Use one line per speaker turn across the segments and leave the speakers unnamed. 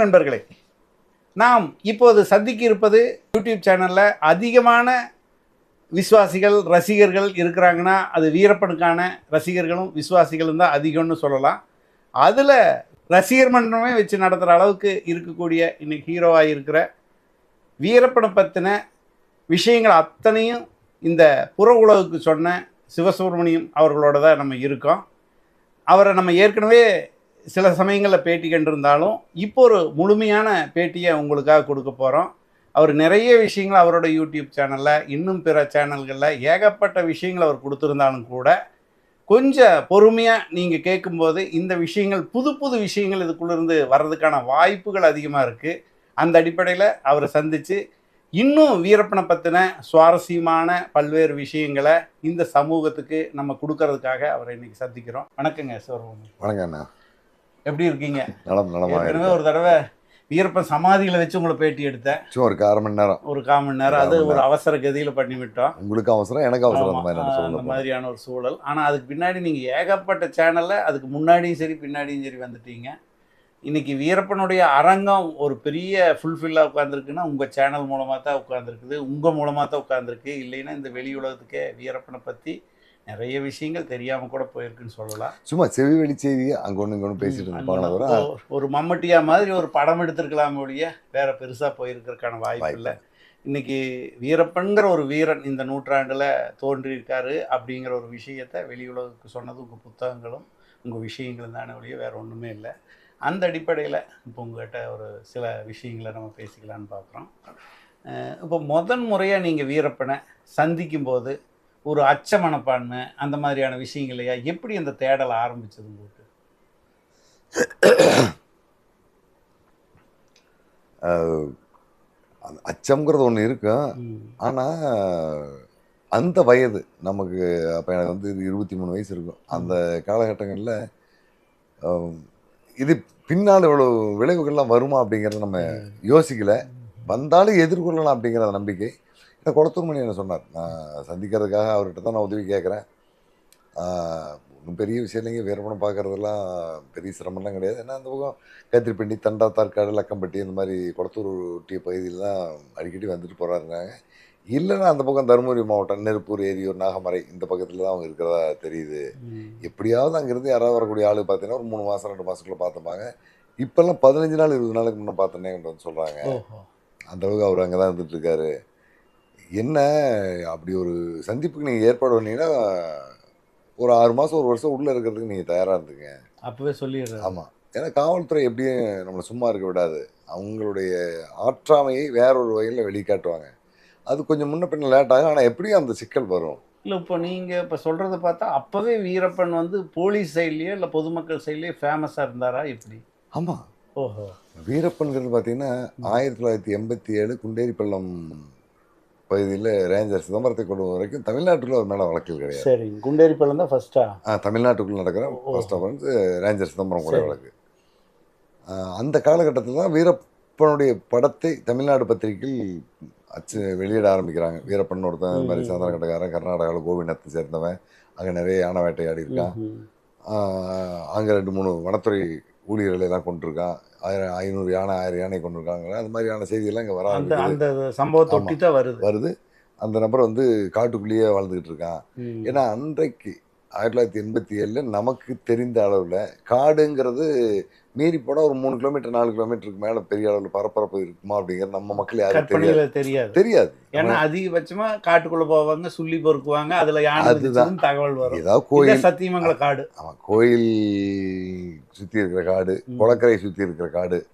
நண்பர்களே நாம் இப்போது சந்திக்க இருப்பது யூடியூப் சேனலில் அதிகமான விசுவாசிகள் ரசிகர்கள் இருக்கிறாங்கன்னா அது வீரப்பனுக்கான ரசிகர்களும் விசுவாசிகளும் தான் அதிகம்னு சொல்லலாம். அதில் ரசிகர் மன்றமே வச்சு நடத்துகிற அளவுக்கு இருக்கக்கூடிய இன்னைக்கு ஹீரோவாக இருக்கிற வீரப்பனை பற்றின விஷயங்கள் அத்தனையும் இந்த புற உலகுக்கு சொன்ன சிவசுப்ரமணியம் அவர்களோட தான் நம்ம இருக்கோம். அவரை நம்ம ஏற்கனவே சில சமயங்களில் பேட்டி கண்டிருந்தாலும் இப்போ ஒரு முழுமையான பேட்டியை உங்களுக்காக கொடுக்க போகிறோம் அவர் நிறைய விஷயங்கள் அவரோட யூடியூப் சேனலில் இன்னும் பிற சேனல்களில் ஏகப்பட்ட விஷயங்கள் அவர் கொடுத்துருந்தாலும் கூட கொஞ்சம் பொறுமையாக நீங்கள் கேட்கும்போது இந்த விஷயங்கள் புது புது விஷயங்கள் இதுக்குள்ளேருந்து வர்றதுக்கான வாய்ப்புகள் அதிகமாக இருக்குது அந்த அடிப்படையில் அவரை சந்தித்து இன்னும் வீரப்பனை பற்றின சுவாரஸ்யமான பல்வேறு விஷயங்களை இந்த சமூகத்துக்கு நம்ம கொடுக்கறதுக்காக அவரை இன்றைக்கி சந்திக்கிறோம். வணக்கங்க சிவராமன்
வணக்கம் அண்ணா
எப்படி இருக்கீங்க?
நலம் நலமாக
ஏற்கனவே ஒரு தடவை வீரப்பன் சமாதிகளை வச்சு உங்களை பேட்டி எடுத்தேன்.
சும்மா ஒரு அரை மணி நேரம்.
ஒரு கால் மணி நேரம். அது
கால்
ஒரு அவசர கதியில் பண்ணி விட்டோம்
உங்களுக்கு அவசரம் எனக்கு அவசரம் அந்த மாதிரி
அந்த மாதிரியான ஒரு சூழல். ஆனால் அதுக்கு பின்னாடி நீங்கள் ஏகப்பட்ட சேனலில் அதுக்கு முன்னாடியும் சரி பின்னாடியும் சரி வந்துட்டீங்க. இன்னைக்கு வீரப்பனுடைய அரங்கம் ஒரு பெரிய ஃபுல்ஃபில்லாக உட்காந்துருக்குன்னா உங்கள் சேனல் மூலமாக தான் உட்காந்துருக்குது உங்கள் மூலமாக தான் உட்காந்துருக்கு இல்லைன்னா இந்த வெளி உலகத்துக்கே வீரப்பனை பற்றி நிறைய விஷயங்கள் தெரியாமல் கூட போயிருக்குன்னு சொல்லலாம்.
சும்மா செவி வெளி செய்தியை அங்கே ஒன்று இங்கே ஒன்று பேசிட்டு இருப்பாங்க
ஒரு- மம்மட்டியா மாதிரி ஒரு படம் எடுத்திருக்கலாம் ஒழிய வேற பெருசா போயிருக்கிறதுக்கான வாய்ப்பு இல்லை. இன்னைக்கு வீரப்பன்கிற ஒரு வீரன் இந்த நூற்றாண்டுல தோன்றியிருக்காரு அப்படிங்கிற ஒரு விஷயத்த வெளி உலகுக்கு சொன்னது உங்க புத்தகங்களும் உங்க விஷயங்களும் தானே ஒழிய வேற ஒண்ணுமே இல்லை. அந்த அடிப்படையில் இப்போ உங்ககிட்ட ஒரு சில விஷயங்களை நம்ம பேசிக்கலான்னு பார்க்குறோம் இப்போ முதன் முறையாக நீங்கள் வீரப்பனை சந்திக்கும் போது ஒரு அச்ச மனப்பான்மை அந்த மாதிரியான விஷயங்களையா? எப்படி அந்த தேடல் ஆரம்பிச்சது உங்களுக்கு?
அச்சம்ங்கிறது ஒன்று இருக்கும். ஆனால் அந்த வயது நமக்கு அப்போ எனக்கு வந்து இருபத்தி மூணு வயசு இருக்கும். அந்த காலகட்டங்களில் இது பின்னால் இவ்வளோ விளைவுகள்லாம் வருமா அப்படிங்கிறத நம்ம யோசிக்கல. வந்தாலும் எதிர்கொள்ளலாம் அப்படிங்கிற அந்த நம்பிக்கை. குளத்தூர் மணி என்ன சொன்னார்? நான் சந்திக்கிறதுக்காக அவர்கிட்ட தான் நான் உதவி கேட்குறேன். ஒன்றும் பெரிய விஷயம் இல்லைங்க. வீரப்பணம் பார்க்குறதெல்லாம் பெரிய சிரமம்லாம் கிடையாது. ஏன்னா அந்த பக்கம் கத்திரிப்பண்டி தண்டா தார்காடு லக்கம்பட்டி இந்த மாதிரி குளத்தூர் ஒட்டிய பகுதியில் தான் அடிக்கடி வந்துட்டு போகிறாருங்க இல்லைன்னா அந்த பக்கம் தருமபுரி மாவட்டம் நெருப்பூர் ஏரியூர் நாகமரை இந்த பக்கத்தில் தான் அவங்க இருக்கிறதா தெரியுது. எப்படியாவது அங்கேருந்து யாராவது வரக்கூடிய ஆளு பார்த்தீங்கன்னா ஒரு மூணு மாதம் ரெண்டு மாதத்துக்குள்ள பார்த்துப்பாங்க. இப்போல்லாம் பதினஞ்சு நாள் இருபது நாளுக்கு முன்னே பார்த்தோன்னே வந்து சொல்கிறாங்க
ஓஹோ.
அந்த அளவுக்கு அவர் அங்கே தான் இருந்துட்டு இருக்காரு. என்ன அப்படி ஒரு சந்திப்புக்கு நீங்கள் ஏற்பாடு பண்ணீங்கன்னா ஒரு ஆறு மாதம் ஒரு வருஷம் உள்ளே இருக்கிறதுக்கு நீங்கள் தயாராக இருந்துங்க.
அப்பவே சொல்லிடுறேன்
ஆமாம் ஏன்னா காவல்துறை எப்படியும் நம்மளை சும்மா இருக்க விடாது. அவங்களுடைய ஆற்றாமையை வேற ஒரு வகையில் வெளிக்காட்டுவாங்க. அது கொஞ்சம் முன்ன பின்ன லேட் ஆகும். ஆனால் எப்படியும் அந்த சிக்கல் வரும்.
இல்லை இப்போ நீங்கள் இப்போ சொல்கிறத பார்த்தா அப்போவே வீரப்பன் வந்து போலீஸ் சைட்லேயோ இல்லை பொதுமக்கள் சைட்லேயோ ஃபேமஸாக இருந்தாரா எப்படி?
ஆமாம்
ஓஹோ.
வீரப்பன்கிறது பார்த்தீங்கன்னா ஆயிரத்தி தொள்ளாயிரத்தி எண்பத்தி ஏழு குண்டேரிப்பள்ளம் பகுதியில் ரேஞ்சர் சிதம்பரத்தை கொண்டு வர வரைக்கும் தமிழ்நாட்டில் ஒரு மேலே வழக்குகள் கிடையாது
சரி குண்டேரி பள்ளம் தான் ஃபர்ஸ்டா
ஆ, தமிழ்நாட்டுக்குள்ள நடக்கிற. ஃபர்ஸ்ட் வந்து ரேஞ்சர் சிதம்பரம் கொலை. வழக்கு அந்த காலகட்டத்தில் தான் வீரப்பனுடைய படத்தை தமிழ்நாடு பத்திரிகையில் அச்சு வெளியிட ஆரம்பிக்கிறாங்க வீரப்பன் ஒருத்தன் இந்த மாதிரி
ம்.
சந்திரகட்டக்காரன் கர்நாடகாவில் கோபிநாத்தை சேர்ந்தவன் அங்கே நிறைய யானை வேட்டையாடி இருக்கான் அங்கே ரெண்டு மூணு வனத்துறை ஊழியர்களை எல்லாம் கொண்டிருக்கான் ஆயிரம் ஐநூறு யானை ஆயிரம் யானை கொண்டிருக்காங்க அது மாதிரியான செய்தியெல்லாம் இங்கே வர
அந்த அந்த சம்பவத்தை ஒட்டி தான் வருது.
வருது. அந்த நபர் வந்து காட்டுக்குள்ளேயே வாழ்ந்துக்கிட்டு இருக்கான். ஏன்னா அன்றைக்கு ஆயிரத்தி தொள்ளாயிரத்தி எண்பத்தி ஏழில் நமக்கு தெரிந்த அளவில் காடுங்கிறது மீறி போனால் ஒரு மூணு கிலோமீட்டர் நாலு கிலோமீட்டருக்கு மேலே பெரிய அளவில் பரபரப்பு இருக்குமா அப்படிங்கிறது நம்ம மக்கள் யாரும் தெரியாது.
தெரியாது.
தெரியாது.
ஏன்னா அதிகபட்சமா காட்டுக்குள்ள போவாங்க சுள்ளி பொறுக்குவாங்க அதுல
அதுதான்.
தகவல் வரும்.
ஏதாவது கோயில்
சத்தியமங்கல காடு.
ஆமாம் கோயில் சுற்றி இருக்கிற காடு. குளக்கரை சுற்றி இருக்கிற காடு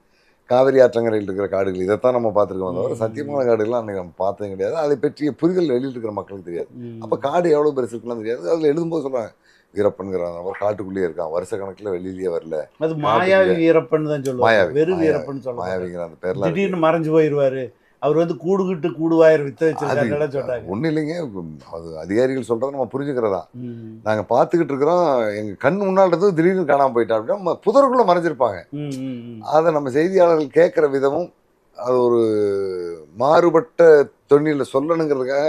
காவிரி ஆற்றங்கரையில் இருக்கிற காடுகள் இதைத்தான் நம்ம பார்த்துருக்கோம். தவிர. சத்தியமான காடுகள்லாம் அன்றைக்கி நம்ம பார்த்ததும் கிடையாது. அதை பற்றிய புரிதல் வெளியில் இருக்கிற மக்களுக்கு தெரியாது. அப்போ காடு எவ்வளோ பெருசு இருக்குன்னு தெரியாது. அதில் எழுதும்போது சொல்கிறாங்க வீரப்பன்கிற நபர் காட்டுக்குள்ளேயே இருக்கான். வருஷ கணக்கில் வெளியிலேயே வரல.
அது மாயாவி வீரப்பன் தான் சொல்லுவாங்க. வெறும் வீரப்பன் சொல்லுவாங்க
மாயாவிங்கிற அந்த பேர்லாம்.
திடீர்னு மறைஞ்சு போயிருவாரு. அவர் வந்து கூடுகிட்டு கூடுவாயர் வித்த வச்சிருக்காங்க சொல்றாங்க.
ஒன்றும் இல்லைங்க. அது அதிகாரிகள் சொல்கிறத நம்ம புரிஞ்சுக்கிறதா. நாங்கள் பார்த்துக்கிட்டு இருக்கிறோம். எங்கள் கண் முன்னால் இருந்து திடீர்னு காணாமல் போயிட்டா அப்படின்னா புதருக்குள்ளே மறைஞ்சிருப்பாங்க. அதை நம்ம செய்தியாளர்கள் கேட்குற விதமும் அது ஒரு மாறுபட்ட தொழிலில் சொல்லணுங்கிறதுக்காக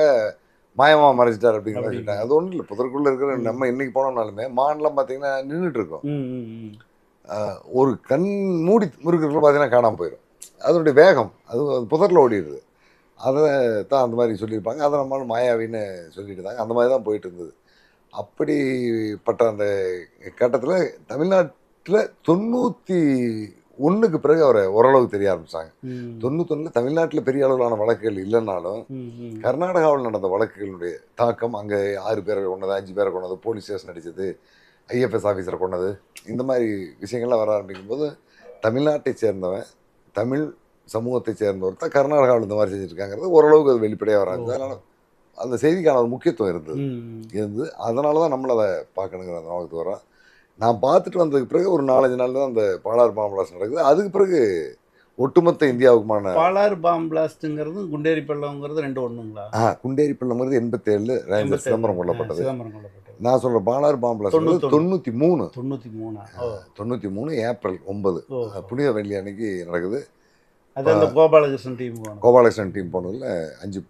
மாயமாக மறைச்சிட்டார் அப்படிங்கிற. சொல்லிட்டாங்க அது ஒன்றும் இல்லை. புதருக்குள்ளே இருக்கிற. நம்ம இன்னைக்கு போனோம்னாலுமே மான்லாம் பார்த்தீங்கன்னா நின்றுட்டு இருக்கோம். ஒரு கண் மூடி முறுக்கிறதுல பார்த்தீங்கன்னா காணாமல் போயிடும் அதனுடைய வேகம் அது புதரில் ஓடிடுது. அதை தான் அந்த மாதிரி சொல்லியிருப்பாங்க. அதை நம்மளால மாயாவின்னு சொல்லிட்டு இருந்தாங்க. அந்த மாதிரி தான் போயிட்டு இருந்தது அப்படிப்பட்ட அந்த கட்டத்தில் தமிழ்நாட்டில் தொண்ணூற்றி ஒன்றுக்கு பிறகு அவரை ஓரளவுக்கு தெரிய ஆரம்பிச்சாங்க.
ம்.
தொண்ணூத்தொன்னில் தமிழ்நாட்டில் பெரிய அளவிலான வழக்குகள் இல்லைன்னாலும்
ம், ம்.
கர்நாடகாவில் நடந்த வழக்குகளுடைய தாக்கம் அங்கே ஆறு பேரை கொண்டது அஞ்சு பேரை கொண்டது போலீஸ் ஸ்டேஷன் அடிச்சது ஐஎஃப்எஸ் ஆஃபீஸரை கொண்டது இந்த மாதிரி விஷயங்கள்லாம் வர ஆரம்பிக்கும் போது தமிழ்நாட்டை சேர்ந்தவன் தமிழ் சமூகத்தை சேர்ந்தவர் தான் கர்நாடகாவில் இந்த மாதிரி செஞ்சுருக்காங்கிறது ஓரளவுக்கு அது வெளிப்படையாக வராது. அதனால் அந்த செய்திக்கான ஒரு முக்கியத்துவம் இருந்தது. இருந்து அதனால தான் நம்மள அதை பார்க்கணுங்கிற அந்த நோக்கத்துக்கு வரோம் நான் பார்த்துட்டு வந்ததுக்கு பிறகு ஒரு நாலஞ்சு நாள் தான் அந்த பாலார் பாம்பலாஸ் நடக்குது. அதுக்கு பிறகு ஒட்டுமொத்த இந்தியாவுக்குமான
பாலார் பாம் பிளாஸ்ட்ங்கிறது குண்டேரி பள்ளம்ங்கிறது ரெண்டு ஒண்ணுங்களா?
ஆ குண்டேரி பிள்ளைங்கிறது எண்பத்தேழு
எண்பத்தேழு.
சிதம்பரம் கொல்லப்பட்டது.
சிதம்பரம் கொல்லப்பட்டது.
நான் சொல்ற பாலார் பாம்பலாஸ்
தொண்ணூத்தொன்னு.
தொண்ணூற்றி மூணு
தொண்ணூத்தி மூணா
தொண்ணூற்றி மூணு ஏப்ரல் ஒன்பது. புனித வெள்ளி அன்னைக்கு நடக்குது.
அது அந்த கோபாலகிருஷ்ணன் டீம் போனோம்
கோபாலகிருஷ்ணன் டீம் போனதில் அஞ்சு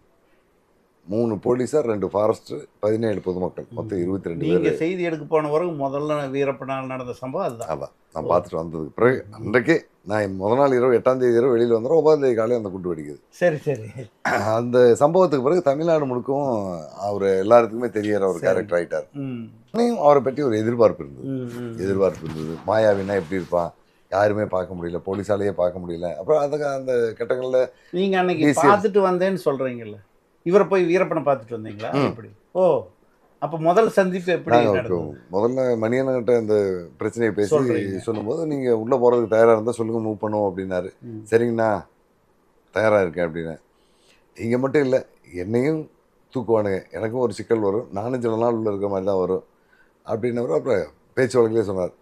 மூணு போலீஸார் ரெண்டு ஃபாரஸ்டர் பதினேழு பொதுமக்கள். மொத்தம் இருபத்தி ரெண்டு
நீங்க
பேர்.
செய்தி எடுக்க போன பிறகு முதல்ல வீரப்பனால் நடந்த சம்பவம் அதுதான்.
அதான் நான் பார்த்துட்டு வந்ததுக்கு பிறகு அன்றைக்கே நான் முத நாள் இரவு எட்டாம் தேதி இரவு வெளியில் வந்துடும் ஒன்பதாம் தேதி காலையில் அந்த குண்டு வெடிக்குது.
சரி சரி.
அந்த சம்பவத்துக்கு பிறகு தமிழ்நாடு முழுக்கவும் அவர் எல்லாருக்குமே தெரியற ஒரு. கேரக்டர் ஆயிட்டார்.
ம்.
அன்னையும் அவரை பற்றி ஒரு எதிர்பார்ப்பு இருந்தது. எதிர்பார்ப்பு இருந்தது. மாயாவினா எப்படி இருப்பான்? யாருமே பார்க்க முடியல. போலீஸாலேயே பார்க்க முடியல. அப்புறம் அந்த அந்த கட்டங்களில்
நீங்க அன்னைக்கு. பார்த்துட்டு வந்தேன்னு சொல்றீங்கல்ல. இவரை போய் வீரப்பனை பார்த்துட்டு வந்தீங்களா?
ம்.
எப்படி ஓ. அப்ப முதல் சந்திப்பு எப்படி
முதல்ல மணியன்கிட்ட இந்த பிரச்சனையை பேசி. சொல்லும்போது நீங்கள் உள்ளே போகிறதுக்கு தயாராக இருந்தால் சொல்லுங்கள் மூவ் பண்ணுவோம் அப்படின்னாரு. சரிங்கண்ணா தயாராக இருக்கேன் அப்படின்னு இங்கே மட்டும் இல்லை என்னையும் தூக்குவானுங்க. எனக்கும் ஒரு சிக்கல் வரும். நானும் சில நாள் உள்ள இருக்கிற மாதிரி தான் வரும். அப்படின்னவர் அப்புறம் பேச்சு வழக்கிலே சொன்னார்.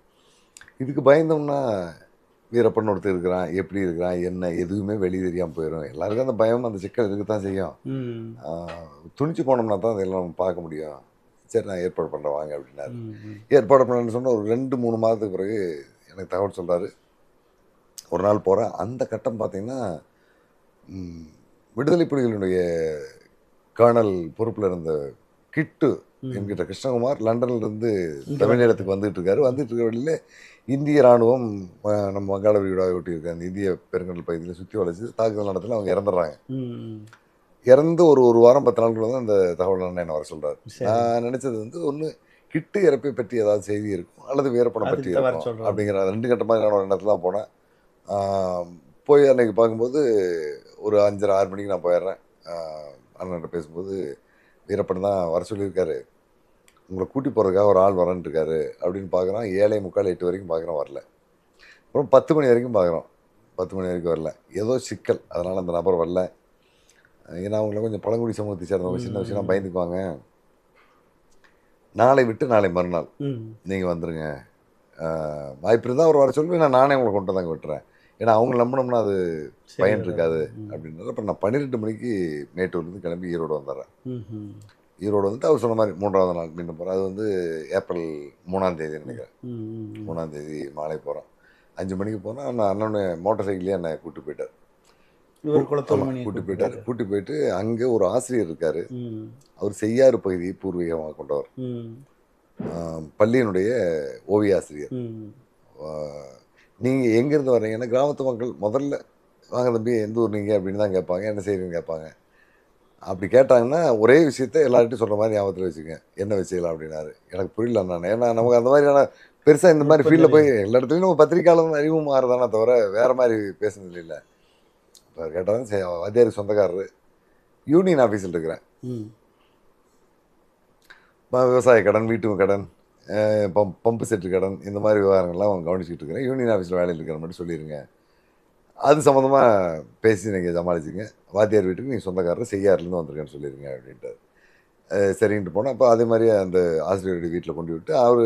இதுக்கு பயந்தோம்னா வீரப்பன் ஒருத்தர் இருக்கிறான். எப்படி இருக்கிறான்? என்ன? எதுவுமே வெளியே தெரியாமல் போயிடும் எல்லாருக்கும் அந்த பயம் அந்த சிக்கல் இருக்க தான் செய்யும் துணிச்சு போனோம்னா தான் அதெல்லாம் பார்க்க முடியும். சரி நான் ஏற்பாடு பண்ணுறேன் வாங்க அப்படின்னாரு. ஏற்பாடு பண்ணணும்னு சொன்ன ஒரு ரெண்டு மூணு மாதத்துக்கு பிறகு எனக்கு தகவல் சொல்கிறாரு ஒரு நாள் போகிறேன் அந்த கட்டம் பார்த்தீங்கன்னா விடுதலை புலிகளுடைய கர்னல் பொறுப்பில் இருந்த கிட்டு. என்கிட்ட கிருஷ்ணகுமார் லண்டன்ல இருந்து
இங்க
தமிழகத்துக்கு வந்துட்டு இருக்காரு வந்துட்டு இருக்க வழியில இந்திய ராணுவம் நம்ம வங்காள விரிகுடாவை ஒட்டி இருக்க அந்த இந்திய பெருங்கடல் பகுதியில் சுற்றி வளைச்சு தாக்குதல் நடத்துல அவங்க இறந்துடுறாங்க. இறந்து ஒரு ஒரு வாரம் பத்து நாட்கள் அந்த தகவல் அண்ணன் என்ன வர சொல்றாரு.
சரி.
நான் நினைச்சது வந்து ஒன்று கிட்டு இறப்பை பற்றி ஏதாவது செய்தி இருக்கும் அல்லது வீரப்படம் பற்றி இருக்கும். அப்படிங்கிற ரெண்டு கட்ட மாதிரி நான் ஒரு இடத்துல தான் போனேன். போய் அன்னைக்கு பார்க்கும்போது ஒரு அஞ்சரை ஆறு மணிக்கு நான் போயிடுறேன். அண்ணன்கிட்ட பேசும்போது வீரப்பன் தான் வர சொல்லியிருக்காரு. உங்களை கூட்டி போகிறதுக்காக ஒரு ஆள் வரேன்ட்டு இருக்காரு அப்படின்னு பார்க்குறோம் ஏழை முக்கால் எட்டு வரைக்கும் பார்க்குறோம் வரல. அப்புறம் பத்து மணி வரைக்கும் பார்க்குறோம். பத்து மணி வரைக்கும் வரல. ஏதோ சிக்கல். அதனால் அந்த நபர் வரல. ஏன்னா அவங்கள கொஞ்சம் பழங்குடி சமூகத்தை சேர்ந்தவங்க சின்ன விஷயம் பயந்துக்குவாங்க. நாளை விட்டு நாளை மறுநாள். நீங்கள் வந்துருங்க. ஆஹ் வாய்ப்பு இருந்தால் அவர் வர சொல்லி நான் நானே உங்களை கொண்டு தாங்க விட்டுறேன். ஏன்னா அவங்க நம்பினோம்னா அது பயன் இருக்காது. அப்படின்றது அப்புறம் நான் பன்னிரெண்டு மணிக்கு மேட்டூர்லேருந்து கிளம்பி ஈரோடு வந்துடுறேன். ஈரோடு வந்துட்டு அவர் சொன்ன மாதிரி மூன்றாவது நாள் மீண்டும் போகிறேன் அது வந்து ஏப்ரல் மூணாம் தேதி நினைக்கிறேன். மூணாம் தேதி மாலை போகிறோம் அஞ்சு மணிக்கு போனால் நான் அண்ணனு மோட்டார் சைக்கிள்லேயே என்னை கூட்டி போயிட்டார். கூட்டி போயிட்டார். கூட்டி போயிட்டு அங்கே ஒரு ஆசிரியர் இருக்கார். அவர் செய்யாறு பகுதியை பூர்வீகமாக கொண்டவர். பள்ளியினுடைய ஓவிய ஆசிரியர். நீங்கள் எங்கேருந்து வர்றீங்கன்னா கிராமத்து மக்கள் முதல்ல வாங்க தம்பி எந்த ஊர் நீங்கள் அப்படின்னு தான் கேட்பாங்க. என்ன செய்கிறீங்கன்னு கேட்பாங்க. அப்படி கேட்டாங்கன்னா ஒரே விஷயத்த எல்லார்ட்டையும் சொல்கிற மாதிரி ஞாபகத்தில் வச்சுங்க என்ன வச்சுக்கலாம் அப்படின்னாரு. எனக்கு புரியல நான் ஏன்னா நமக்கு அந்த மாதிரியான பெருசாக இந்த மாதிரி ஃபீல்டில் போய் எல்லா இடத்துலையும் நம்ம பத்திரிக்கையாளர் அறிவு மாறுதானே தவிர வேறு மாதிரி பேசுனது இல்லை இப்போ கேட்டாலும் சரி வாத்தியார் சொந்தக்காரரு. யூனியன் ஆஃபீஸில் இருக்கிறேன். விவசாய கடன் வீட்டு கடன் அஹ் பம்ப் செட்டு கடன் இந்த மாதிரி விவகாரங்கள்லாம் அவங்க கவனிச்சிட்டு இருக்கிறேன். யூனியன் ஆஃபீஸில் வேலையில் இருக்கிற மட்டும் சொல்லிடுங்க அது சம்மந்தமாக பேசி நீங்கள் சமாளிச்சிங்க. வாத்தியார் வீட்டுக்கு நீங்கள் சொந்தக்காரர் செய்யாறுலேருந்து வந்திருக்கேன்னு சொல்லிடுங்க அப்படின்ட்டார். அஹ் சரின்ட்டு போனோம் அப்போ அதே மாதிரி அந்த ஆசிரியருடைய வீட்டில் கொண்டு விட்டு அவர்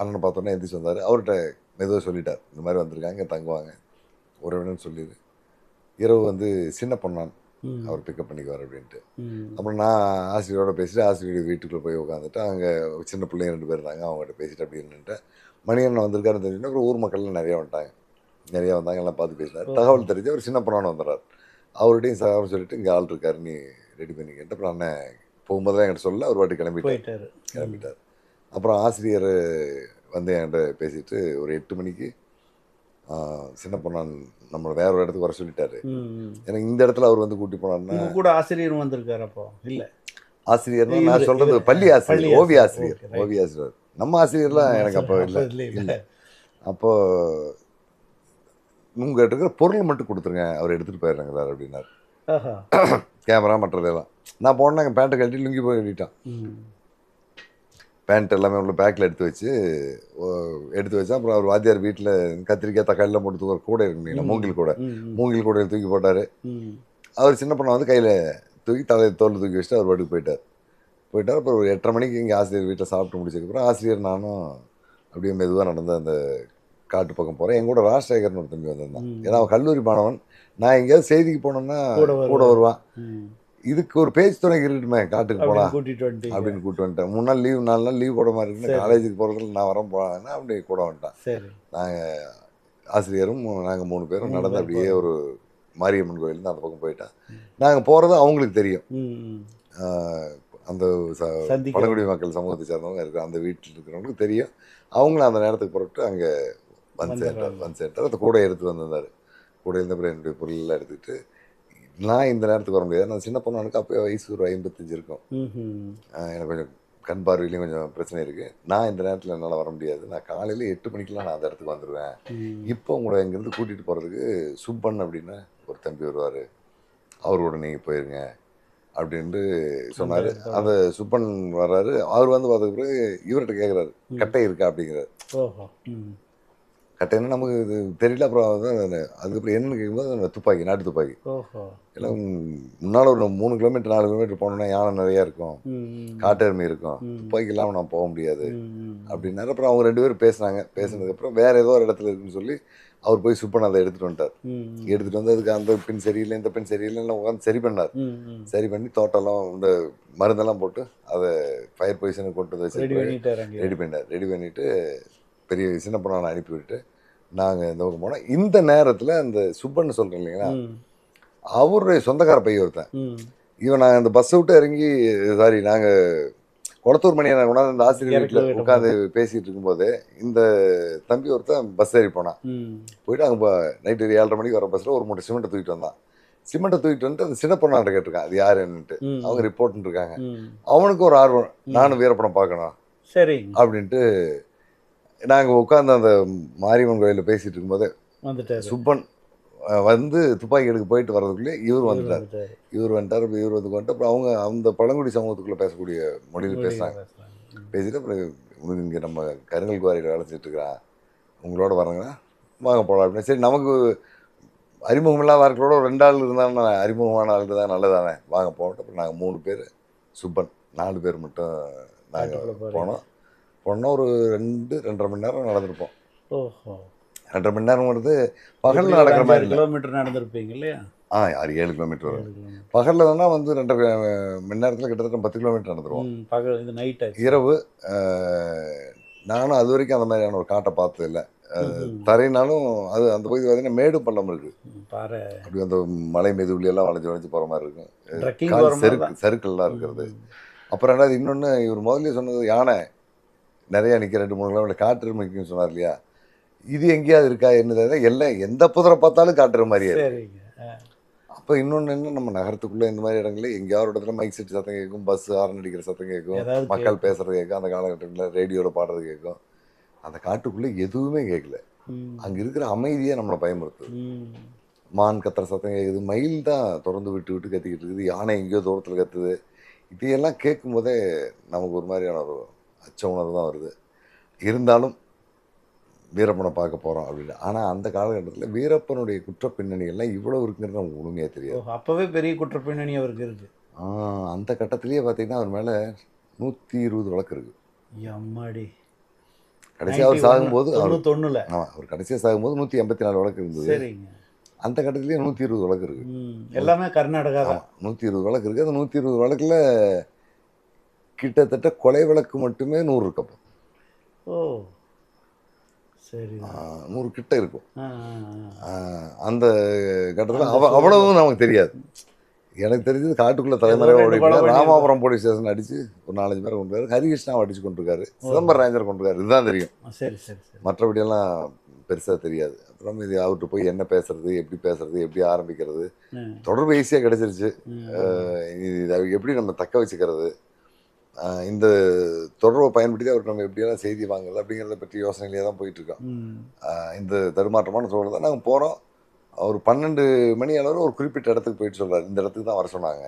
அண்ணனை பார்த்தோன்னே எந்திரிச்சு வந்தார். அவர்கிட்ட மெதுவாக சொல்லிட்டார். இந்த மாதிரி வந்திருக்காங்க தங்குவாங்க. உறவினர்னு சொல்லிடு இரவு வந்து சின்ன பொண்ணான். அவர் பிக்கப் பண்ணிக்குவார் அப்படின்ட்டு. அப்புறம் நான் ஆசிரியரோட பேசிட்டு ஆசிரியர் வீட்டுக்குள்ளே போய் உட்காந்துட்டு அங்கே சின்ன பிள்ளைங்க ரெண்டு பேர் இருந்தாங்க அவங்ககிட்ட பேசிட்டு அப்படி இருந்துட்டு மணியண்ணன் வந்திருக்காருன்னு தெரிஞ்சுன்னா அப்புறம் ஊர் மக்கள்லாம் நிறைய வந்துட்டாங்க. நிறைய வந்தாங்க எல்லாம் பார்த்து பேசினார். தகவல் தெரிஞ்சு அவர் சின்ன பொண்ணான வந்துடுறார் அவர்கிட்டையும் சார் சொல்லிட்டு இங்கே ஆள் இருக்காரு நீ ரெடி பண்ணிக்கிட்டு அப்புறம் அண்ணன் போகும்போது என்கிட்ட சொல்ல அவர் வாட்டி கிளம்பிட்டார்.
போயிட்டாரு.
கிளம்பிட்டார். அப்புறம் ஆசிரியர் வந்து என்கிட்ட பேசிட்டு ஒரு எட்டு மணிக்கு சின்ன பொண்ணான் நம்மளை வேற ஒரு இடத்துக்கு வர சொல்லிட்டாரு. எனக்கு இந்த இடத்துல அவர் வந்து கூட்டி போனாருன்னா
உங்க கூட ஆசிரியர் வந்திருக்காரு அப்போ. இல்ல.
ஆசிரியர் நான் சொல்றது பள்ளி ஆசிரியர் ஓவிய
ஆசிரியர்.
ஓவிய ஆசிரியர். நம்ம ஆசிரியர்லாம் எனக்கு அப்போ இல்லை
இல்ல.
அப்போ உங்ககிட்ட இருக்கிற பொருள் மட்டும் கொடுத்துருங்க அவர் எடுத்துட்டு போயிடுறாங்க சார் அப்படின்னாரு கேமரா மற்றதெல்லாம். நான் போனேன் பேண்ட்டை கழட்டி லுங்கி போய் கட்டிட்டான். பேண்ட் எல்லாமே உள்ள பேக்கில் எடுத்து வச்சு எடுத்து வச்சா அப்புறம் அவர் வாத்தியார் வீட்டில் கத்திரிக்காய் தக்காளிலாம் போட்டு தூக்கிற கூட இருக்கு
ம்.
மூங்கில் கூட. மூங்கில் கூட தூக்கி போட்டார். அவர் சின்ன பொண்ணை வந்து கையில் தூக்கி தலையை தோல் தூக்கி வச்சுட்டு அவர் பாட்டுக்கு போயிட்டார். போயிட்டார். அப்புறம் ஒரு எட்டரை மணிக்கு இங்கே ஆசிரியர் வீட்டில் சாப்பிட்டு முடிச்சதுக்கப்புறம் ஆசிரியர் நானும் அப்படியே மெதுவாக நடந்து அந்த காட்டு பக்கம் போகிறேன் என் கூட ராஜசேகர்னு ஒரு தம்பி வந்திருந்தான். ஏன்னா அவன் கல்லூரி மாணவன். நான் எங்கேயாவது செய்திக்கு போனோம்னா
கூட வருவான்.
இதுக்கு ஒரு பேச்சு துணைக்கு இருக்கட்டுமே காட்டுக்கு போகலாம் அப்படின்னு கூப்பிட்டு வந்துட்டேன். மூணு நாள் லீவ் நாலு நாள் லீவ் போட மாதிரி இருக்குன்னு. காலேஜுக்கு போகிறதுல நான் வரேன் போனேன்னா அப்படி கூட வந்துட்டான்.
சரி.
ஆசிரியரும் நாங்கள் மூணு பேரும் நடந்து அப்படியே. ஒரு மாரியம்மன் கோயிலேருந்து அந்த பக்கம் போயிட்டேன். நாங்கள் போகிறது அவங்களுக்கு தெரியும். அந்த பழங்குடி மக்கள் சமூகத்தை சேர்ந்தவங்க இருக்கிற அந்த வீட்டில் இருக்கிறவங்களுக்கு தெரியும். அவங்களும் அந்த நேரத்துக்கு புறப்பட்டு அங்கே வந்து சேர்ந்தார். வந்து சேர்ந்தார் அந்த கூடை எடுத்து வந்திருந்தார். கூட இருந்த அப்புறம் என்னுடைய பொருளெல்லாம் எடுத்துக்கிட்டு நான் இந்த நேரத்துக்கு வர முடியாது. நான் சின்ன பொண்ணு அப்போ வயசு ஒரு ஐம்பத்தஞ்சு இருக்கும். எனக்கு கொஞ்சம் கண் பார்வையிலையும் கொஞ்சம் பிரச்சனை இருக்குது நான் இந்த நேரத்தில் என்னால் வர முடியாது. நான் காலையில் எட்டு மணிக்கெலாம் நான் அந்த இடத்துக்கு வந்துடுவேன். இப்போ உங்களை இங்கேருந்து கூட்டிகிட்டு போகிறதுக்கு சுப்பன் அப்படின்னு ஒரு தம்பி வருவார். அவரோட நீங்கள் போயிருங்க அப்படின்ட்டு சொன்னார்.
அந்த-
சுப்பன் வர்றாரு. அவர் வந்து பார்த்த பிறகு இவர்கிட்ட கேட்குறாரு. கட்டை இருக்கா? அப்படிங்கிறார். கட்டைன்னா நமக்கு இது தெரியல அப்புறம் வந்து அதுக்கப்புறம் என்னன்னு கேட்கும்போது துப்பாக்கி நாட்டு துப்பாக்கி. எல்லாம் முன்னால் ஒரு மூணு கிலோமீட்டர் நாலு கிலோமீட்டர் போனோம்னா யானை நிறையா இருக்கும். காட்டெருமை இருக்கும். துப்பாக்கி இல்லாமல் நான் போக முடியாது. அப்படின்னாரு. அப்புறம் அவங்க ரெண்டு பேரும் பேசுனாங்க. பேசுனதுக்கப்புறம் வேற ஏதோ ஒரு இடத்துல இருக்குன்னு சொல்லி அவர் போய் சுப்பன் அதை எடுத்துட்டு வந்துட்டார். எடுத்துட்டு வந்து அதுக்கு அந்த பின் சரியில்லை இந்த பின் சரியில்லைன்னு உட்காந்து சரி பண்ணார். சரி பண்ணி தோட்டம்லாம் இந்த மருந்தெல்லாம் போட்டு அதை ஃபயர் பொசிஷனுக்கு கொண்டு வந்து
ரெடி பண்ணிட்டாரு அங்கே
ரெடி பண்ணார் ரெடி பண்ணிட்டு பெரிய சின்ன பொண்ணை அனுப்பி விட்டு நாங்கள் இந்த பக்கம் போனோம். இந்த நேரத்தில் அந்த சுப்பன்னு சொல்கிறேன் இல்லைங்களா? அவருடைய சொந்தக்கார பையன் ஒருத்தன். இவன் நாங்கள் அந்த பஸ்ஸை விட்டு இறங்கி சாரி நாங்கள் குளத்தூர் மணியை கொண்டாந்து அந்த ஆசிரியர் வீட்டில் உட்காந்து பேசிகிட்டு இருக்கும்போது இந்த தம்பி ஒருத்தன் பஸ் ஏறி போனான். போயிட்டு அங்கே நைட்டு ஏழரை மணிக்கு வர பஸ்ஸில் ஒரு மூட்டை சிமெண்ட்டை தூக்கிட்டு வந்தான். சிமெண்ட்டை தூக்கிட்டு வந்துட்டு அந்த சின்ன பொண்ணாட்ட கேட்டிருக்கான். அது யாருன்னுட்டு. அவங்க ரிப்போர்ட்னு இருக்காங்க. அவனுக்கு ஒரு ஆர்வம். நானும் வீரப்படம் பார்க்கணும்.
சரிங்க
அப்படின்ட்டு நாங்கள் உட்காந்து அந்த மாரியம்மன் கோயிலில் பேசிட்டு இருக்கும்போது
வந்துட்டாரு.
சுப்பன் வந்து துப்பாக்கி எடுக்க போயிட்டு வர்றதுக்குள்ளே இவர் வந்துட்டார். இவர் வந்துட்டார் அப்புறம் இவர் வந்து வந்துட்டு அப்புறம் அவங்க அந்த பழங்குடி சமூகத்துக்குள்ளே பேசக்கூடிய மொழியில் பேசுகிறாங்க. பேசிட்டு அப்புறம் இங்கே நம்ம கருங்கல் குவாரியில் வேலை செஞ்சுட்டு இருக்கிறான் உங்களோட வராங்கன்னா வாங்க போகலாம் அப்படின்னு. சரி நமக்கு அறிமுகம் இல்லாத ஆட்களோட ரெண்டு ஆள் இருந்தாலும் அறிமுகமான ஆளுக்கு தான் நல்லதானே? வாங்க போகட்டும். அப்புறம் நாங்கள் மூணு பேர் சுப்பன் நாலு பேர் மட்டும் நாங்கள். போனோம். போனோம் ஒரு ரெண்டு ரெண்டரை மணி நேரம் நடந்திருப்போம்.
ஓஹோ.
ரெண்டரை மணி நேரங்கிறது
எப்படி
பகலில் நடக்கிற மாதிரி
கிலோமீட்டர் நடந்திருப்பீங்க இல்லையா?
ஆ ஆறு ஏழு கிலோமீட்டர் வரும். பகலில் தானே வந்து ரெண்டரை மணி நேரத்தில் கிட்டத்தட்ட பத்து கிலோமீட்டர் நடந்துருவோம்.
பகல் இது நைட்
இரவு நானும் அது வரைக்கும் அந்த மாதிரியான ஒரு காட்டை பார்த்தது இல்லை.
ம்,
தரைனாலும் அது அந்த பகுதி பார்த்தீங்கன்னா மேடு பள்ளம் இருக்கு.
ம், பாறை.
அப்படி அந்த மலை மெதுவுல எல்லாம் வளைஞ்சு வளைஞ்சு போகிற மாதிரி இருக்கும். செருக்கு சருக்கள்லாம் இருக்கிறது. அப்புறம் ரெண்டாவது இன்னொன்று இவர் முதல்ல சொன்னது யானை. நிறைய நிற்க ரெண்டு மூணு கிலோமீட்டர் காட்டு நிற்கும் சொன்னார் இல்லையா? இது எங்கேயாவது இருக்கா என்னது? எல்லாம் எந்த புதரை பார்த்தாலும் காட்டுற மாதிரியே அப்போ இன்னொன்று என்ன நம்ம நகரத்துக்குள்ளே இந்த மாதிரி இடங்கள்ல எங்கேயாவது இடத்துல மைக் செட் சத்தம் கேட்கும் பஸ் ஹார்ன் அடிக்கிற சத்தம் கேட்கும் மக்கள் பேசுறது கேட்கும் அந்த காலகட்டத்தில் ரேடியோவில் பாடுறது கேட்கும். அந்த காட்டுக்குள்ளே எதுவுமே கேட்கல. அங்கே இருக்கிற அமைதியே நம்மளை பயமுறுத்துது. மான் கத்துற சத்தம் கேட்குது மயில் தான் திறந்து விட்டு விட்டு கத்திக்கிட்டு இருக்குது யானை எங்கேயோ தூரத்தில் கத்துது. இதையெல்லாம் கேட்கும்போதே நமக்கு ஒரு மாதிரியான ஒரு அச்ச உணர்வு தான் வருது. இருந்தாலும் வீரப்பனை பார்க்க போகிறோம் அப்படின்னு. ஆனால் அந்த காலகட்டத்தில் வீரப்பனுடைய குற்ற பின்னணிகள்லாம் இவ்வளோ இருக்குங்கிறது நமக்கு முழுமையாக தெரியாது.
ஓ, அப்பவே பெரிய குற்ற பின்னணி அவருக்கு இருக்கு.
ஆ, அந்த கட்டத்திலேயே பார்த்தீங்கன்னா அவர் மேலே நூற்றி இருபது வழக்கு இருக்குது
எம்மாடி.
கடைசியாக அவர் சாகும்போது அவர்
தொண்ணூத்தொன்னுல
ஆமாம் அவர் கடைசியாக சாகும்போது நூற்றி எண்பத்தி நாலு வழக்கு இருந்தது.
சரிங்க.
அந்த கட்டத்திலேயே நூற்றி இருபது வழக்கு இருக்குது
ம், எல்லாமே கர்நாடகா
நூற்றி இருபது வழக்கு இருக்குது அந்த நூற்றி இருபது வழக்கில் கிட்டத்தட்ட கொலை வழக்கு மட்டுமே நூறு இருக்கப்போ
ஓ சரி
நூறு கிட்ட இருக்கும் அந்த கட்டத்தில்
அந்த
அவ
சூழல்.
அவ்வளவும் நமக்கு தெரியாது. எனக்கு தெரிஞ்சது காட்டுக்குள்ளே தலைமறைவாக
ரெண்டு
ஓடி
கொலை பண்ணியிருக்காரு.
ராமாபுரம் போலீஸ் ஸ்டேஷன் அடிச்சு ஒரு நாலஞ்சு பேரை கொண்டு ஹரிகிருஷ்ணாவை அடிச்சு கொண்டிருக்காரு சிதம்பரம் ரேஞ்சர் கொண்டிருக்காரு இதுதான் தெரியும்.
சரி சரி
மற்றபடியெல்லாம் பெருசாக தெரியாது. அப்புறம் இது அவர்கிட்ட போய் என்ன பேசுறது எப்படி பேசுறது எப்படி ஆரம்பிக்கிறது. தொடர்பு ஈஸியாக கிடைச்சிருச்சு. இதை எப்படி நம்ம தக்க வச்சுக்கிறது? இந்த தொடர்பை பயன்படுத்தி அவர் நம்ம எப்படியெல்லாம் செய்தி வாங்கல அப்படிங்கிறத பற்றி யோசனையிலே தான் போயிட்டு இருக்கோம்
ம்.
அஹ் இந்த தடுமாற்றமான சூழல் தான். நாங்கள் போகிறோம் அவர் பன்னெண்டு மணி அளவில் ஒரு குறிப்பிட்ட இடத்துக்கு போயிட்டு சொல்றாரு. இந்த இடத்துக்கு தான் வர சொன்னாங்க.